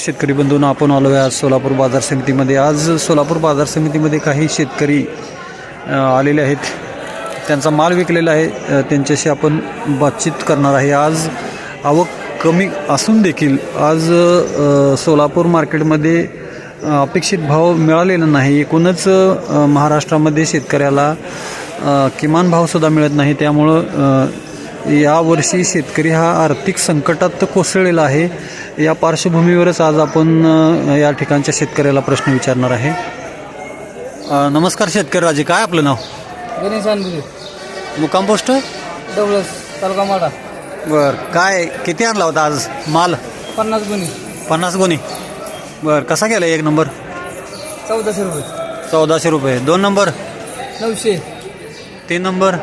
शेतकरी बंधूंनो आपण आलो आहे आज सोलापूर बाजार समितीमध्ये. आज सोलापूर बाजार समितीमध्ये काही शेतकरी आलेले आहेत. त्यांचा माल विकलेला आहे. त्यांच्याशी आपण बातचीत करणार आहे. आज आवक कमी असून देखील आज सोलापूर मार्केटमध्ये अपेक्षित भाव मिळालेला नाही. एकूणच महाराष्ट्रामध्ये शेतकऱ्याला किमान भावसुद्धा मिळत नाही. त्यामुळं यावर्षी शेतकरी हा आर्थिक संकटात कोसळलेला आहे. या पार्श्वभूमीवरच आज आपण या ठिकाणच्या शेतकऱ्याला प्रश्न विचारणार आहे. अ, नमस्कार शेतकरी राजे काय आपलं नाव? गणेश मुक्काम पोस्ट? डवळस तालुका माडा बर काय किती आणला होता आज माल? पन्नास गुन्हे पन्नास गोणी. बर कसा गेला एक नंबर? चौदाशे रुपये. चौदाशे रुपये. दोन नंबर? नऊशे. तीन नंबर?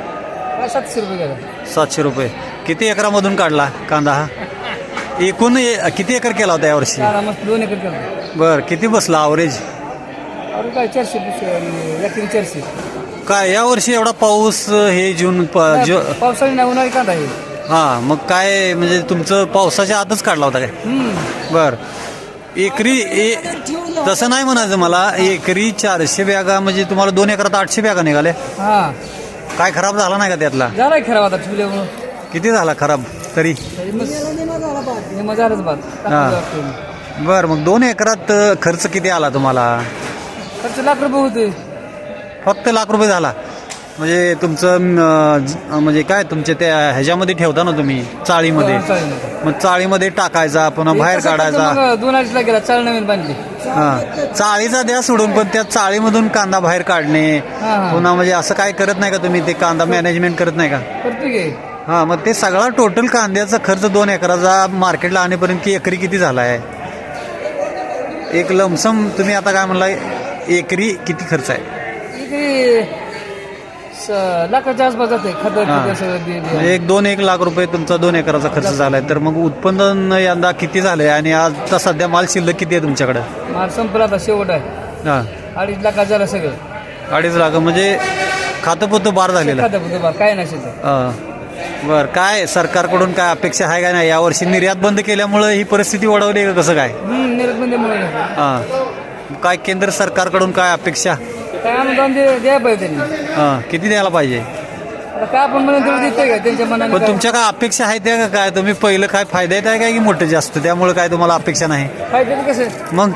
सातशे रुपये गेला. सातशे रुपये. किती एकरामधून काढला कांदा हा? एकूण ए- किती एकर केला होता यावर्षी? चारा मस्त दोन एकर केला बर किती बसला अवरेज अरे काय चारशे चारशे. काय यावर्षी एवढा पाऊस हे जून प- जो पावसाळी नाही उन्हाळी कांदा आहे. हा मग काय म्हणजे तुमचं पावसाच्या आतच काढला होता काय? हम्म. बर. एकरी ए तसं नाही म्हणायचं मला एकरी चारशे बॅगा म्हणजे तुम्हाला दोन एकरात आठशे बॅगा निघाले. हा. काय खराब झाला नाही का त्यातला? झालाय खराब आता ठेवल्यामुळं किती झाला खराब? तरी? बाद हा. बर मग दोन एकरात अ, खर्च किती आला तुम्हाला? खर्च लाख रुपये होते. फक्त लाख रुपये झाला. म्हणजे तुमचं अं, ज- म्हणजे काय तुमच्या त्या ह्याच्यामध्ये ठेवता ना तुम्ही चाळीमध्ये. मग चाळीमध्ये टाकायचा पुन्हा बाहेर कसं काढायचा. मग दोन अडीच लाख गेला चाळ नवीन बांधली. हा. चाळीचा द्या सोडून पण त्या चाळीमधून कांदा बाहेर काढणे. हा, हा. पुन्हा म्हणजे असं काय करत नाही का तुम्ही ते कांदा मॅनेजमेंट करत नाही का? करतो की. हा मग ते सगळा टोटल कांद्याचा खर्च दोन एकराचा मार्केटला आणेपर्यंत की एकरी किती झाला आहे एक लमसम तुम्ही आता काय म्हणला एकरी किती खर्च आहे? लाखाच्या आसपास जाते खत हा. खत सगळं दे- दे. म्हणजे एक दोन एक लाख रुपये तुमचा दोन एकराचा खर्च झालाय. तर मग उत्पन्न यंदा किती झालंय आणि आज सध्या माल शिल्लक किती आहे तुमच्याकडे? माल संपला आता शेवट आहे. हा. अडीच लाखात झालं सगळं. अडीच लाख म्हणजे खातं पोतं बार झालेलं. काय नाही हा. बर काय सरकारकडून काय अपेक्षा आहे का नाही? यावर्षी निर्यात बंद केल्यामुळे ही परिस्थिती ओढवली का? कसं काय? निर्बंधीमुळे हा. काय केंद्र सरकारकडून काय अपेक्षा? काय अनुदान दे द्यायला पाहिजे त्यांनी. हा किती द्यायला पाहिजे? काय आपण म्हणून तेवढं देतोय का त्यांच्या मनाने पण काय? तुमच्या काय अपेक्षा आहेत त्या का काय? तुम्ही पहिलं काय फायदा येत आहे काय? की मोठं जास्त? त्यामुळे काय तुम्हाला अपेक्षा नाही. कसं? मग?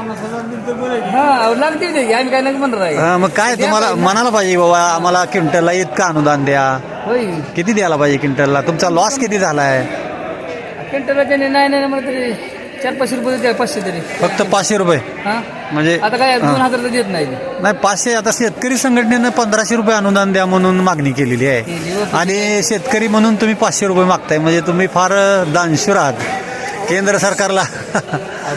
हा लागते ते. आम्ही काय नाही म्हणणार आहे? मग काय तुम्हाला म्हणायला पाहिजे बाबा आम्हाला क्विंटलला इतकं अनुदान द्या. होय. किती द्यायला पाहिजे क्विंटलला? तुमचा लॉस किती झालाय? त्यांनी नाही नाही म्हणत तरी. चार पाचशे रुपये द्या पाचशे तरी. फक्त पाचशे रुपये? हा? म्हणजे आता काय दोन. हजार तर देत नाही नाही पाचशे आता शेतकरी संघटनेनं पंधराशे रुपये अनुदान द्या म्हणून मागणी केलेली आहे. हो. आणि शेतकरी म्हणून तुम्ही पाचशे रुपये मागताय. म्हणजे तुम्ही फार दानशूर आहात. केंद्र सरकारला.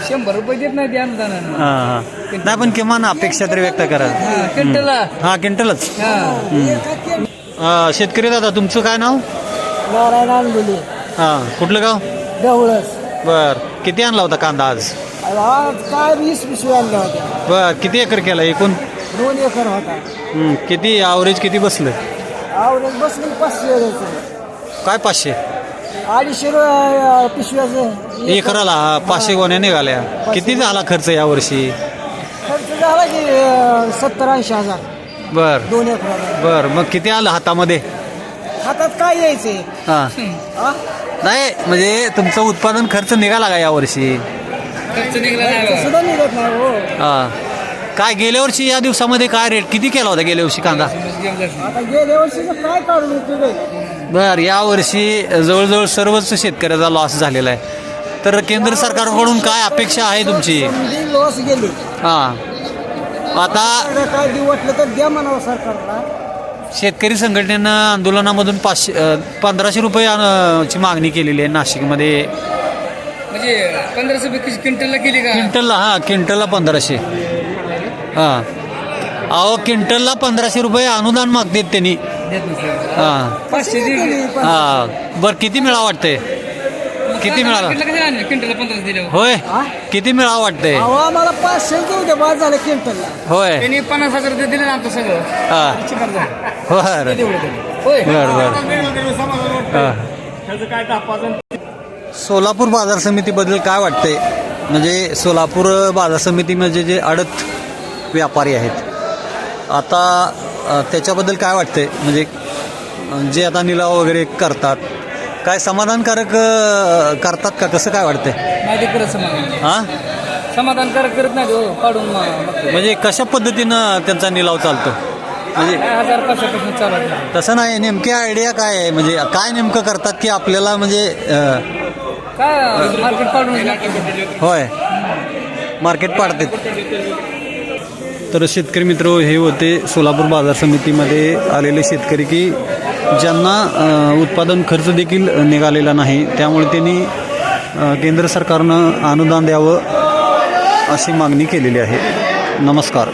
शंभर रुपये देत नाही ते अनुदानानं. हा, हा. नाही पण किमान अपेक्षा तरी व्यक्त करा. हा, क्विंटलला. हा क्विंटलच. शेतकरी दादा तुमचं काय नाव? नारायण हा कुठलं गाव? डवळस बर. किती आणला होता कांदा आज? आज काय वीस पिशवी आणल्या होत्या बर किती एकर केला एकूण? दोन एकर होता. हं, किती ॲव्हरेज किती बसलं? आवडेल बसून पाचशे काय पाचशे? अडीचशे पिशव्याचं एकराला हा, पाचशे गोण्या निघाल्या. किती झाला खर्च यावर्षी खर्च झाला की सत्तर ऐंशी हजार. बर. दोन एकराला बर मग किती आलं हातामध्ये? हातात काय यायचे हा? नाही म्हणजे तुमचं उत्पादन खर्च निघाला का यावर्षी? खर्च निघाला सुद्धा निघत नाही हो. हा. काय गेल्या वर्षी या दिवसामध्ये काय रेट किती केला होता गेल्या वर्षी कांदा? आता गेल्या वर्षीचं काय काढून उपयोग बर यावर्षी जवळजवळ सर्वच शेतकऱ्याचा लॉस झालेला आहे. तर केंद्र सरकारकडून काय अपेक्षा आहे तुमची? लॉस गेली. हा. आता काय देऊ वाटलं तर द्या म्हणावं सरकारला. शेतकरी संघटनेनं आंदोलनामधून पाचशे पंधराशे रुपये ची मागणी केलेली आहे नाशिकमध्ये. म्हणजे पंधराशे रुपये क्विंटलला केली का? क्विंटलला हा क्विंटलला पंधराशे. हा. अहो क्विंटलला पंधराशे रुपये अनुदान मागतात त्यांनी. हा. हा. बरं किती मिळा वाटतंय? किती मिळाला? क्विंटलला पंधराशे दिले. होय. किती मिळा वाटतंय? आम्हाला पाचशे देऊ दे बाद झालं क्विंटलला होय. त्यांनी पन्नास हजार रुपये दिले ना आमचं सगळं. हा. चिकार झालं बर. तेवढं दिलं. होय. बर बर. हा. सोलापूर बाजार समितीबद्दल काय वाटतंय? म्हणजे सोलापूर बाजार समितीमध्ये जे आडत व्यापारी आहेत. आता अ, त्याच्याबद्दल काय वाटतंय? म्हणजे अ, जे आता निलाव वगैरे करतात काय समाधानकारक अ, करतात का? कसं काय वाटतंय? नाही ते करत समाधान हां? समाधानकारक करत नाही हो काढून बघतो. म्हणजे कशा पद्धतीनं त्यांचा निलाव चालतो? म्हणजे काय हजार पाचशेपासून चालू आहे. तसं नाही नेमकी आयडिया काय आहे? म्हणजे काय नेमकं करतात की आपल्याला म्हणजे अ, काय मार्केट. होय. मार्केट पाडते तर शेतकरी मित्र हे होते सोलापूर बाजार समितीमध्ये आलेले शेतकरी की ज्यांना उत्पादन खर्च देखील निघालेला नाही त्यामुळे त्यांनी केंद्र सरकारनं अनुदान द्यावं अशी मागणी केलेली आहे. नमस्कार.